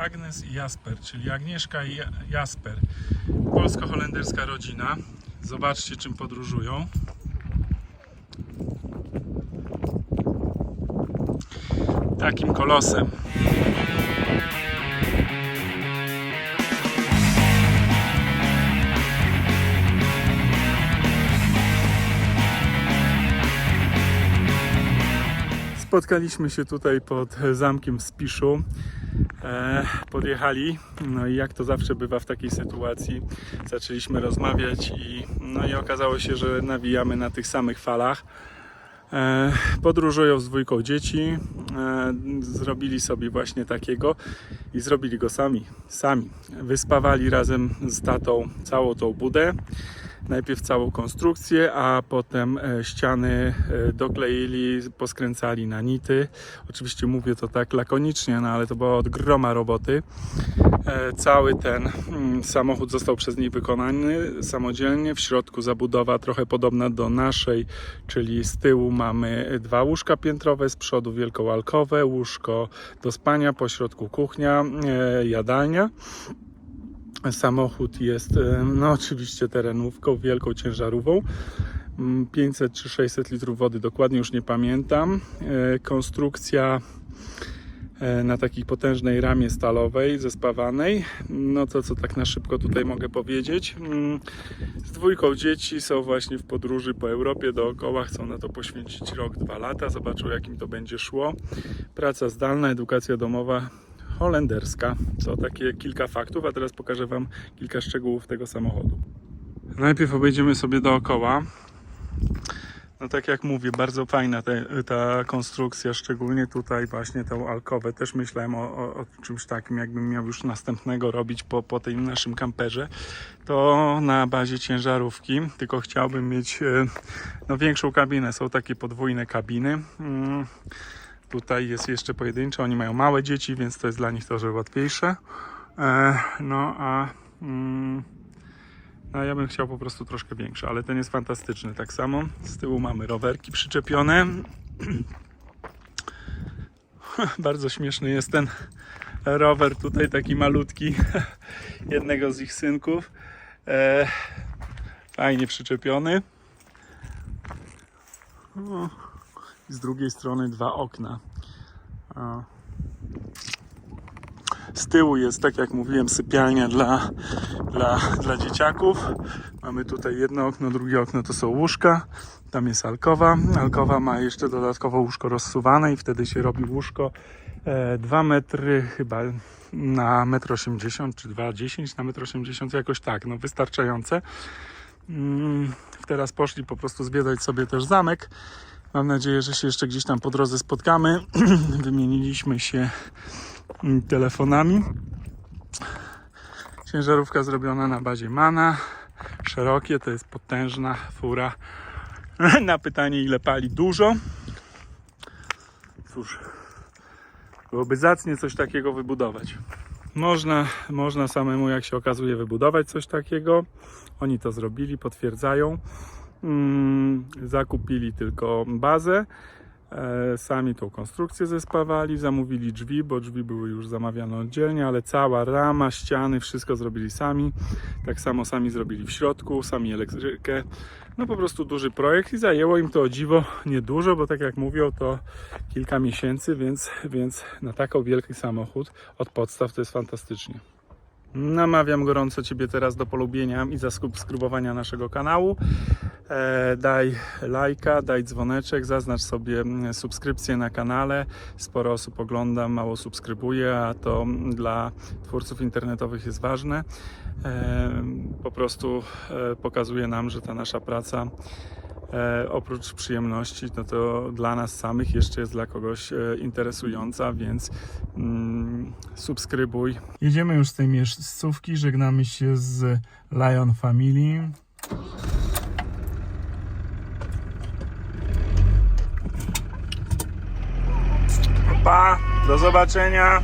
Agnes i Jasper, czyli Agnieszka i Ja- Jasper. Polsko-holenderska rodzina. Zobaczcie, czym podróżują. Takim kolosem. Spotkaliśmy się tutaj pod zamkiem w Spiszu. E, podjechali, no i jak to zawsze bywa w takiej sytuacji, zaczęliśmy rozmawiać i, no i okazało się, że nawijamy na tych samych falach. E, podróżują z dwójką dzieci, e, zrobili sobie właśnie takiego i zrobili go sami, sami. Wyspawali razem z tatą całą tą budę, najpierw całą konstrukcję, a potem e, ściany e, dokleili, poskręcali na nity. Oczywiście mówię to tak lakonicznie, no ale to była od groma roboty. E, Cały ten mm, samochód został przez nich wykonany samodzielnie. W środku zabudowa trochę podobna do naszej, czyli z tyłu mamy dwa łóżka piętrowe, z przodu wielką alkowę, łóżko do spania, po środku kuchnia, jadalnia. Samochód jest e, no oczywiście terenówką, wielką ciężarówką. Mm, 500 czy 600 litrów wody, dokładnie już nie pamiętam. E, Konstrukcja e, na takiej potężnej ramie stalowej, zespawanej. No to co tak na szybko tutaj mogę powiedzieć. Mm, Z dwójką dzieci są właśnie w podróży po Europie dookoła, chcą na to poświęcić rok, dwa lata, zobaczą jak im to będzie szło. Praca zdalna, edukacja domowa holenderska. To takie kilka faktów, a teraz pokażę Wam kilka szczegółów tego samochodu. Najpierw obejdziemy sobie dookoła. No tak jak mówię, bardzo fajna te, ta konstrukcja, szczególnie tutaj właśnie tą alkowę. Też myślałem o, o, o czymś takim, jakbym miał już następnego robić po, po tym naszym kamperze. To na bazie ciężarówki, tylko chciałbym mieć e, no, większą kabinę. Są takie podwójne kabiny. Tutaj jest jeszcze pojedyncze. Oni mają małe dzieci, więc to jest dla nich trochę łatwiejsze. E, no a mm, no, ja bym chciał po prostu troszkę większy, ale ten jest fantastyczny. Tak samo z tyłu mamy rowerki przyczepione. Bardzo śmieszny jest ten rower tutaj, taki malutki, jednego z ich synków. E, fajnie przyczepiony. O, z drugiej strony dwa okna. Z tyłu jest, tak jak mówiłem, sypialnia dla, dla, dla dzieciaków. Mamy tutaj jedno okno, drugie okno to są łóżka. Tam jest alkowa. Alkowa ma jeszcze dodatkowo łóżko rozsuwane i wtedy się robi łóżko 2 metry chyba na 1,80 m czy 2,10 na 1,80 m, jakoś tak, no wystarczające. Mm, Teraz poszli po prostu zwiedzać sobie też zamek. Mam nadzieję, że się jeszcze gdzieś tam po drodze spotkamy. Wymieniliśmy się telefonami. Ciężarówka zrobiona na bazie Mana. Szerokie, to jest potężna fura. Na pytanie, ile pali dużo. Cóż, byłoby zacnie coś takiego wybudować. Można, można samemu, jak się okazuje, wybudować coś takiego. Oni to zrobili, potwierdzają. Mm, zakupili tylko bazę. E, sami tą konstrukcję zespawali, zamówili drzwi, bo drzwi były już zamawiane oddzielnie, ale cała rama, ściany, wszystko zrobili sami. Tak samo sami zrobili w środku, sami elektrykę. No po prostu duży projekt i zajęło im to o dziwo niedużo, bo tak jak mówią, to kilka miesięcy, więc, więc na taką wielki samochód od podstaw to jest fantastycznie. Namawiam gorąco Ciebie teraz do polubienia i zasubskrybowania naszego kanału. E, daj lajka, daj dzwoneczek, zaznacz sobie subskrypcję na kanale. Sporo osób ogląda, mało subskrybuje, a to dla twórców internetowych jest ważne. E, po prostu e, pokazuje nam, że ta nasza praca e, oprócz przyjemności, no to dla nas samych jeszcze jest dla kogoś e, interesująca, więc mm, subskrybuj. Jedziemy już z tej miejscówki, żegnamy się z Lion Family. Pa, do zobaczenia.